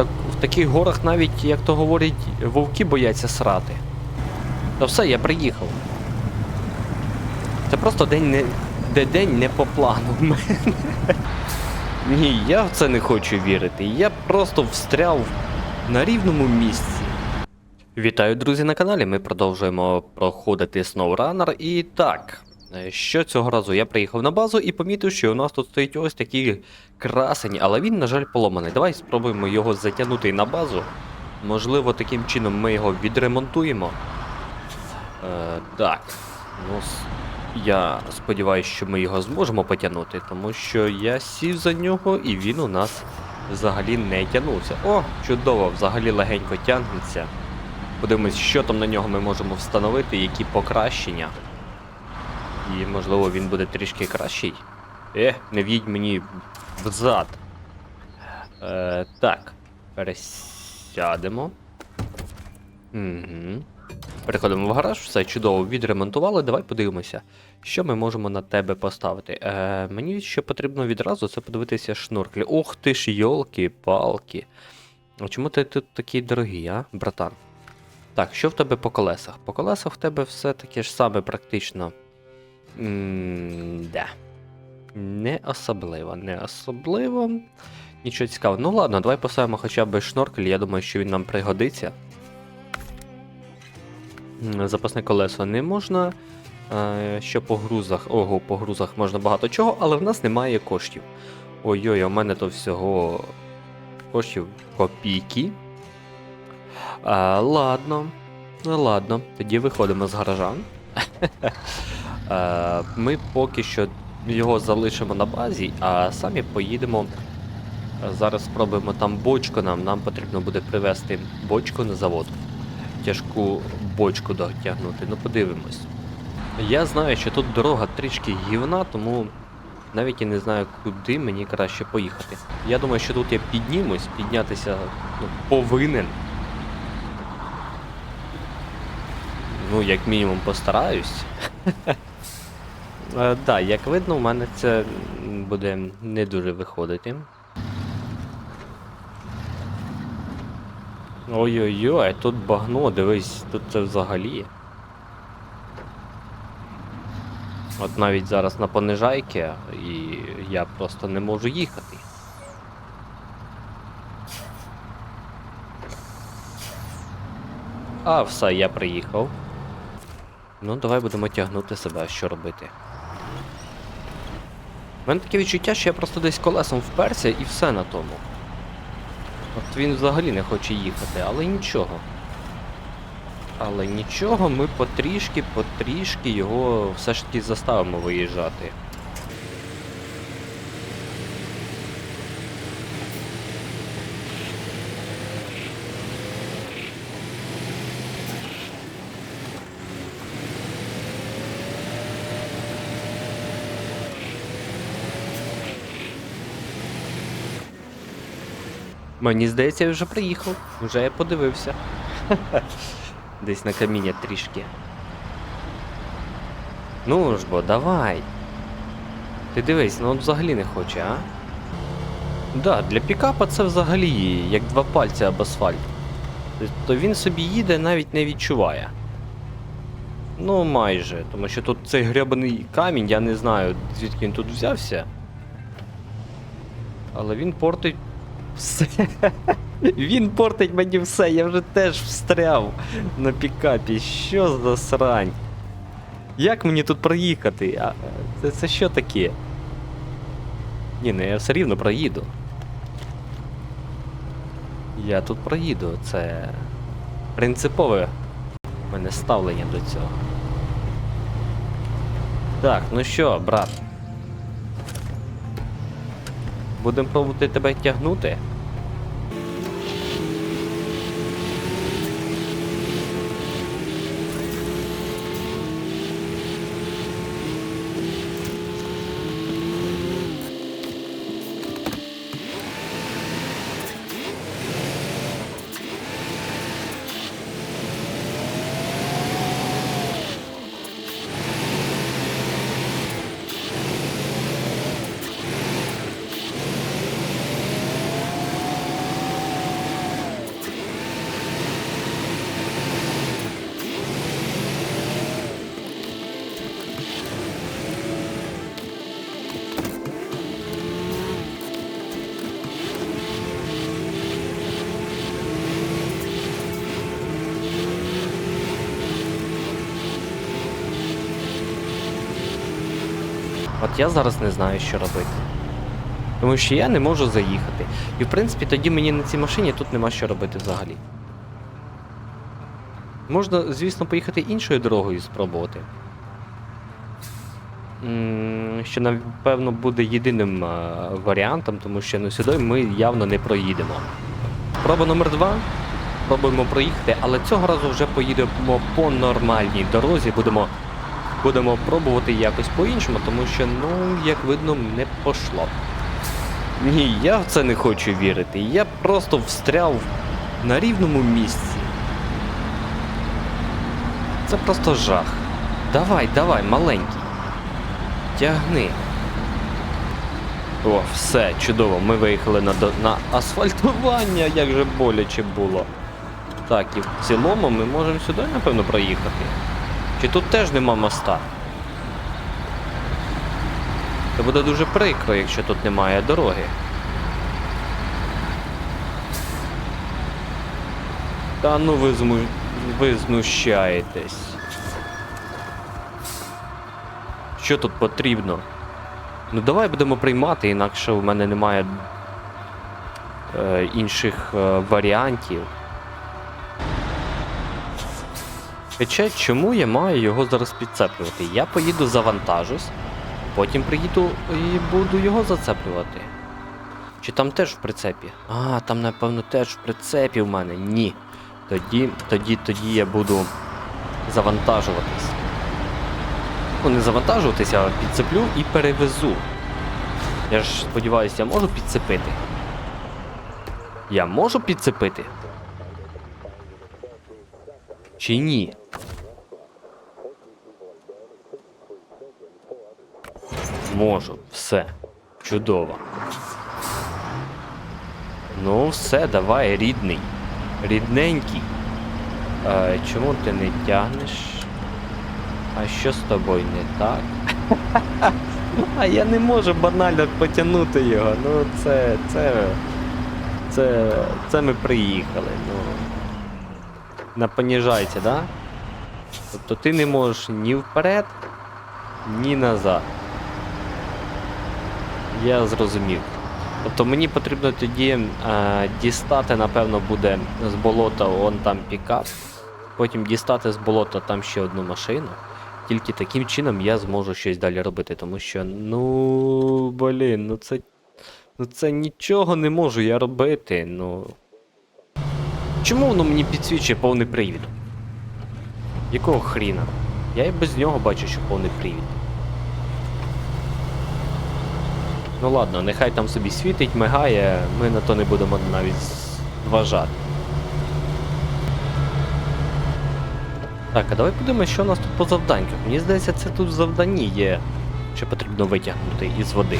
так, в таких горах навіть, як то говорять, вовки бояться срати. Та все, я приїхав. Це просто день не. Де день не по плану в мене. Ні, я в це не хочу вірити. Я просто встряв на рівному місці. Вітаю, друзі, на каналі. Ми продовжуємо проходити SnowRunner. І так, е, що цього разу я приїхав на базу і помітив, що у нас тут стоїть ось такий красень, але він, на жаль, поломаний. Давай спробуємо його затягнути на базу. Можливо, таким чином ми його відремонтуємо. Е, так. Ну, я сподіваюся, що ми його зможемо потягнути, тому що я сів за нього і він у нас взагалі не тягнувся. О, чудово, взагалі легенько тягнеться. Подивимось, що там на нього ми можемо встановити, які покращення. І можливо він буде трішки кращий. Е, не в'їдь мені взад. Е, так, пересядемо. Угу. Переходимо в гараж, все чудово відремонтували. Давай подивимося, що ми можемо на тебе поставити. Е, мені ще потрібно відразу це подивитися шнурклі. Ох ти ж, йолки-палки. Чому ти тут такий дорогий, а, братан? Так, що в тебе по колесах? По колесах в тебе все таке ж саме практично. м да. Не особливо, не особливо. Нічого цікавого. Ну ладно, давай поставимо хоча б шноркель, я думаю, що він нам пригодиться. Запасне колесо не можна. Е, Що по грузах? Ого, по грузах можна багато чого, але в нас немає коштів. Ой-ой, у мене то всього коштів копійки. А, ладно. Ну ладно, тоді виходимо з гаража. Е, Ми поки що його залишимо на базі, а самі поїдемо. Зараз спробуємо там бочку нам. Нам потрібно буде привезти бочку на завод. Тяжку бочку дотягнути. Ну подивимось. Я знаю, що тут дорога трішки гівна, тому навіть і не знаю, куди мені краще поїхати. Я думаю, що тут я піднімусь, піднятися ну, повинен. Ну, як мінімум, постараюсь. Так, да, як видно, у мене це буде не дуже виходити. Ой-ой-ой, тут багно, дивись, тут це взагалі. От навіть зараз на понижайки, і я просто не можу їхати. А, все, я приїхав. Ну, давай будемо тягнути себе, що робити. Мене таке відчуття, що я просто десь колесом вперся і все на тому. От він взагалі не хоче їхати, але нічого. Але нічого, ми потрішки, потрішки його все ж таки заставимо виїжджати. Мені здається, я вже приїхав. Вже я подивився. Десь на каміння трішки. Ну ж бо, давай. Ти дивись, ну от взагалі не хоче, а? Да, для пікапа це взагалі як два пальці об асфальт. Тобто він собі їде, навіть не відчуває. Ну, майже, тому що тут цей гребаний камінь, я не знаю, звідки він тут взявся. Але він портить все. Він портить мені все, я вже теж встряв на пікапі. Що за срань? Як мені тут проїхати? А, це, це що таке? Ні, ну я все рівно проїду. Я тут проїду, це принципове в мене ставлення до цього. Так, ну що, брат? Будемо пробувати тебе тягнути. От я зараз не знаю, що робити. Тому що я не можу заїхати. І в принципі тоді мені на цій машині тут нема що робити взагалі. Можна, звісно, поїхати іншою дорогою спробувати. Що, напевно, буде єдиним е, варіантом, тому що ну, сюди ми явно не проїдемо. Спроба номер два. Пробуємо проїхати, але цього разу вже поїдемо по нормальній дорозі. Будемо, будемо пробувати якось по-іншому, тому що, ну, як видно, не пошло. Ні, я в це не хочу вірити. Я просто встряв на рівному місці. Це просто жах. Давай, давай, маленький. Тягни. О, все, чудово, ми виїхали на, на асфальтування, як же боляче було. Так, і в цілому ми можемо сюди, напевно, проїхати. Чи тут теж нема моста? Це буде дуже прикро, якщо тут немає дороги. Та ну ви, зму... ви знущаєтесь. Що тут потрібно? Ну давай будемо приймати, інакше у мене немає е, інших е, варіантів. Хоча чому я маю його зараз підцеплювати? Я поїду завантажусь, потім приїду і буду його зацеплювати. Чи там теж в прицепі? А, там напевно теж в прицепі в мене. Ні. Тоді, тоді, тоді я буду завантажуватись. Ну, не завантажуватися, а підцеплю і перевезу. Я ж сподіваюся, я можу підцепити. Я можу підцепити? Чи ні? Можу, все. Чудово. Ну, все, давай, рідний. Рідненький. Е, чому ти не тягнеш? А що з тобою не так? А я не можу банально потягнути його. Ну це. це. Це. Це ми приїхали. Ну. На поніжайці, да? Тобто ти не можеш ні вперед, ні назад. Я зрозумів. Тобто мені потрібно тоді е, дістати, напевно, буде з болота вон там пікап. Потім дістати з болота там ще одну машину. Тільки таким чином я зможу щось далі робити, тому що, ну, блін, ну це. Ну це нічого не можу я робити, ну. Чому воно мені підсвічує повний привід? Якого хріна? Я і без нього бачу, що повний привід. Ну ладно, нехай там собі світить, мигає, ми на то не будемо навіть зважати. Так, а давай подивимось, що у нас тут по завданнях. Мені здається, це тут в завданні є, що потрібно витягнути із води.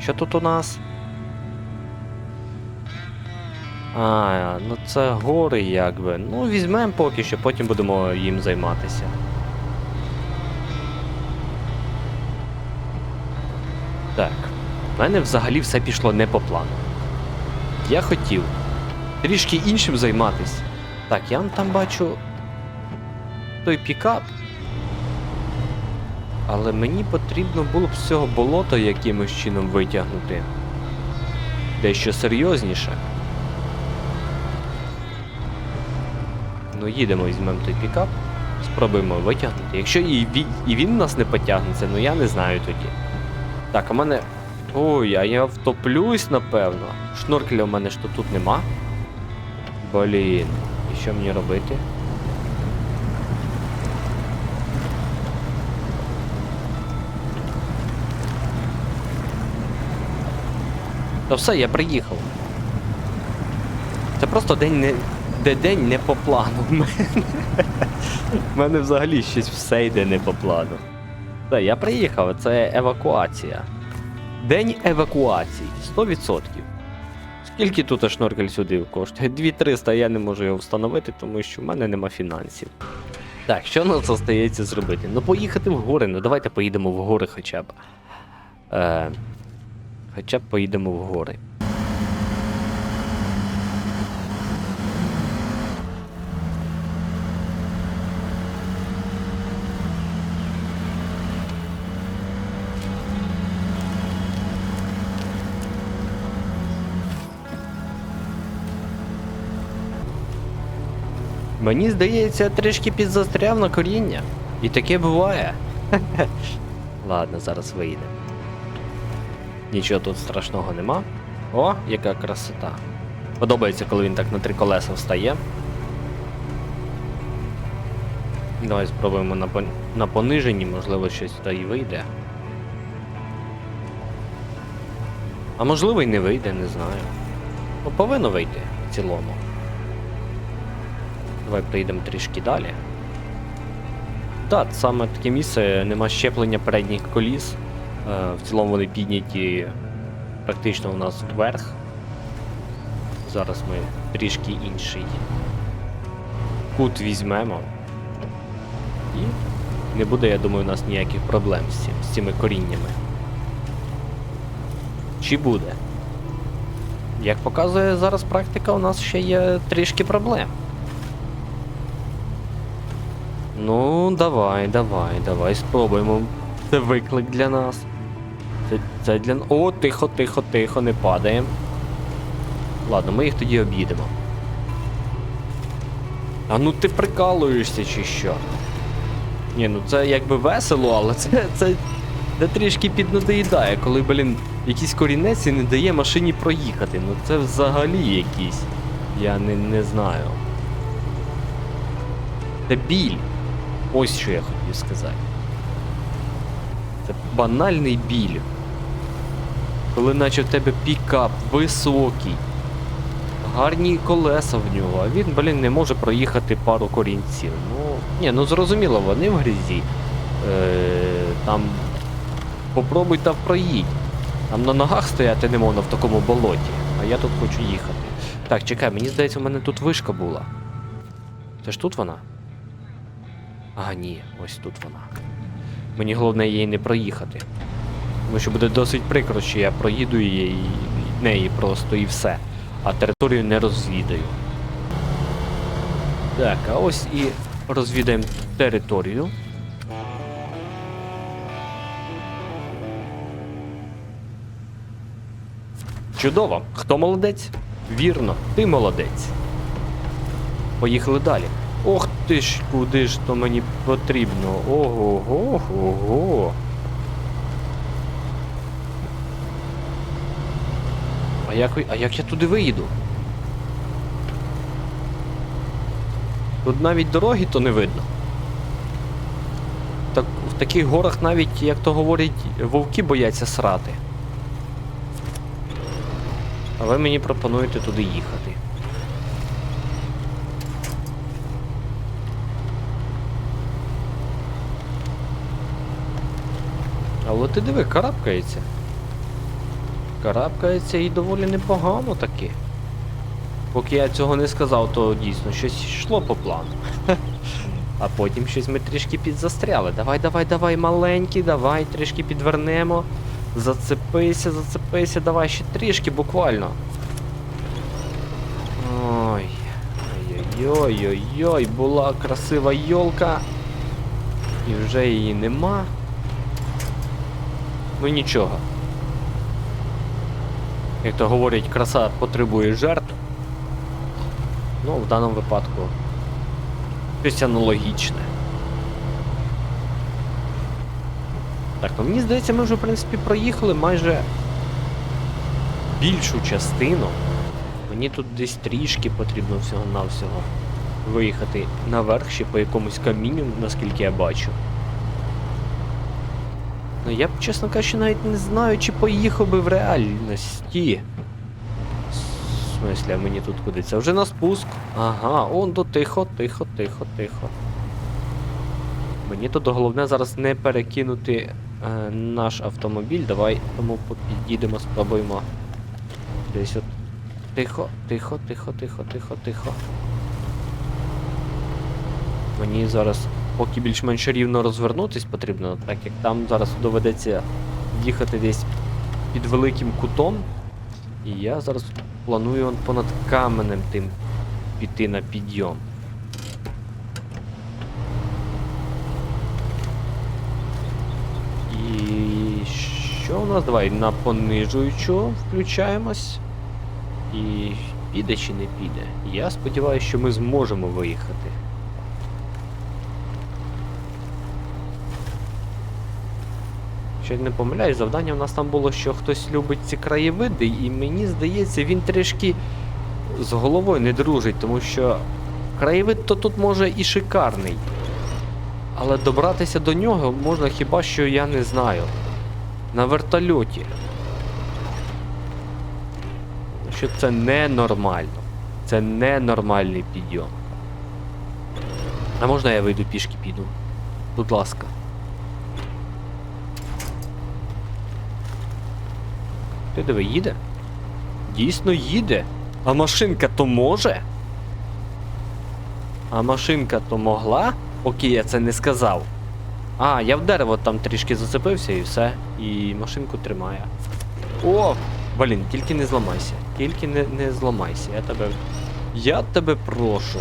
Що тут у нас? А, ну це гори якби. Ну, візьмемо поки що, потім будемо їм займатися. В мене взагалі все пішло не по плану. Я хотів трішки іншим займатися. Так, я там бачу той пікап. Але мені потрібно було б з цього болота якимось чином витягнути. Дещо серйозніше. Ну, їдемо, візьмемо той пікап, спробуємо витягнути. Якщо і він, нас не потягнеться, ну я не знаю тоді. Так, в мене. Ой, а я втоплюсь, напевно. Шнуркеля в мене ж тут нема. Блін. І що мені робити? Та все, я приїхав. Це просто день не. Де день не по плану. В мене, в мене взагалі щось все йде не по плану. Все, я приїхав, це евакуація. День евакуації. 100%. Скільки тут шноркель сюди коштує? 2300, я не можу його встановити, тому що в мене нема фінансів. Так, що нам залишається зробити? Ну поїхати в гори, ну давайте поїдемо в гори хоча б. Е, хоча б поїдемо в гори. Мені здається, я трішки підзастряв на коріння. І таке буває. Ладно, зараз вийде. Нічого тут страшного нема. О, яка красота. Подобається, коли він так на три колеса встає. Давай спробуємо на, пон- на пониженні, можливо, щось та й вийде. А можливо і не вийде, не знаю. Ну, повинно вийти в цілому. Давай приїдемо трішки далі. Так, саме таке місце, нема щеплення передніх коліс. Е, в цілому вони підняті практично у нас вверх. Зараз ми трішки інший кут візьмемо. І не буде, я думаю, у нас ніяких проблем з, цим, з цими коріннями. Чи буде? Як показує зараз практика, у нас ще є трішки проблем. Ну, давай, давай, давай, спробуємо. Це виклик для нас. Це, це для. О, тихо, тихо, тихо, не падаємо. Ладно, ми їх тоді об'їдемо. А ну ти прикалуєшся чи що? Ні, ну це якби весело, але це, це, це трішки піднадоїдає, коли, блін, якийсь корінець і не дає машині проїхати. Ну це взагалі якийсь. Я не, не знаю. Це біль. Ось що я хотів сказати. Це банальний біль. Коли наче в тебе пікап високий, гарні колеса в нього, а він, блін, не може проїхати пару корінців. Ну, ні, ну зрозуміло, вони в грязі. Е, там попробуй та проїдь. Там на ногах стояти не можна в такому болоті, а я тут хочу їхати. Так, чекай, мені здається, у мене тут вишка була. Це ж тут вона? А, ні, ось тут вона. Мені головне її не проїхати. Тому що буде досить прикро, що я проїду її неї просто і все. А територію не розвідаю. Так, а ось і розвідаємо територію. Чудово. Хто молодець? Вірно, ти молодець. Поїхали далі. Ох ти ж, куди ж то мені потрібно? Ого, го ого. А як, а як я туди виїду? Тут навіть дороги то не видно. Так, в таких горах навіть, як то говорять, вовки бояться срати. А ви мені пропонуєте туди їхати. Але ти диви, карабкається. Карабкається і доволі непогано таки. Поки я цього не сказав, то дійсно щось йшло по плану. А потім щось ми трішки підзастряли. Давай, давай, давай, маленький, давай, трішки підвернемо. Зацепися, зацепися, давай ще трішки буквально. Ой. Ой-ой-ой-ой, була красива йолка. І вже її нема. Ну нічого. Як то говорять, краса потребує жертв. Ну, в даному випадку щось аналогічне. Так, ну мені здається, ми вже, в принципі, проїхали майже більшу частину. Мені тут десь трішки потрібно всього-навсього виїхати наверх ще по якомусь камінню, наскільки я бачу. Ну я б, чесно кажучи, навіть не знаю, чи поїхав би в реальності. В смислі, а мені тут куди? Це вже на спуск. Ага, он то тихо, тихо, тихо, тихо. Мені тут головне зараз не перекинути е, наш автомобіль. Давай тому підійдемо, спробуємо. Десь от. Тихо, тихо, тихо, тихо, тихо, тихо. Мені зараз поки більш-менш рівно розвернутись потрібно, так як там зараз доведеться їхати десь під великим кутом. І я зараз планую он понад каменем тим піти на підйом. І що у нас? Давай на понижуючу включаємось. І піде чи не піде. Я сподіваюся, що ми зможемо виїхати. Якщо я не помиляюсь, завдання в нас там було, що хтось любить ці краєвиди, і мені здається, він трішки з головою не дружить, тому що краєвид то тут може і шикарний. Але добратися до нього можна хіба що я не знаю. На вертольоті. Що це ненормально. Це ненормальний підйом. А можна я вийду пішки піду? Будь ласка. Ти диви, їде? Дійсно їде. А машинка то може? А машинка то могла? Поки я це не сказав. А, я в дерево там трішки зацепився і все. І машинку тримає. О! Блін, тільки не зламайся. Тільки не, не зламайся. Я тебе. Я тебе прошу.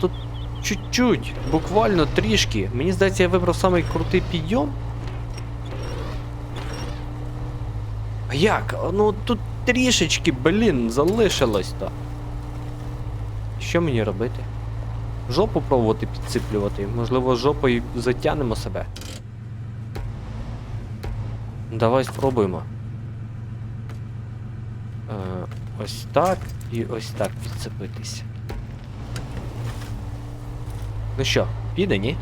Тут чуть-чуть, буквально трішки. Мені здається, я вибрав самий крутий підйом. А як? Ну тут трішечки, блін, залишилось-то. Що мені робити? Жопу пробувати підсиплювати. Можливо, жопою затягнемо себе. Давай спробуємо. Е, ось так і ось так підцепитись. Ну що, піде, ні?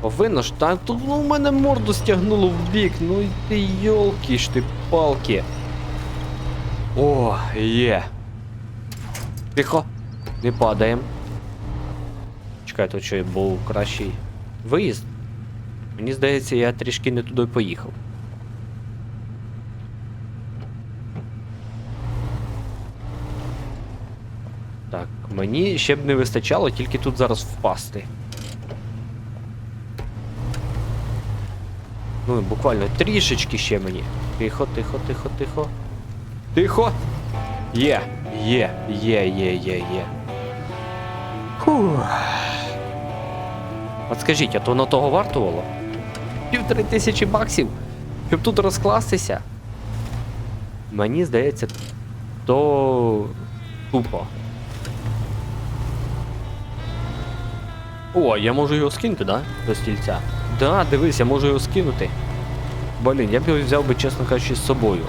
Повинно ж, та тут ну, у мене морду стягнуло в бік, ну і ти йолки ж ти палки. О, є. Тихо, не падаємо. Чекай, тут що був кращий виїзд. Мені здається, я трішки не туди поїхав. Так, мені ще б не вистачало тільки тут зараз впасти. Ну, буквально трішечки ще мені. Тихо, тихо, тихо, тихо. Тихо! Є, є, є, є, є, є. Фух. От скажіть, а то воно того вартувало? Півтори тисячі баксів, щоб тут розкластися. Мені здається, то тупо. О, я можу його скинути, да? До стільця. Да, дивись, я можу його скинути. Блін, я б його взяв би, чесно кажучи, з собою.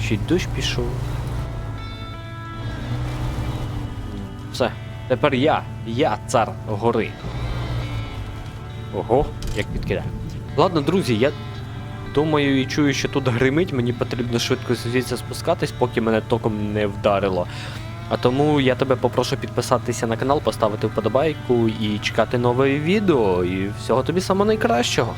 Ще й дощ пішов. Все, тепер я, я цар гори. Ого, як підкидає. Ладно, друзі, я думаю і чую, що тут гримить, мені потрібно швидко звідси спускатись, поки мене током не вдарило. А тому я тебе попрошу підписатися на канал, поставити вподобайку і чекати нове відео. І всього тобі самого найкращого.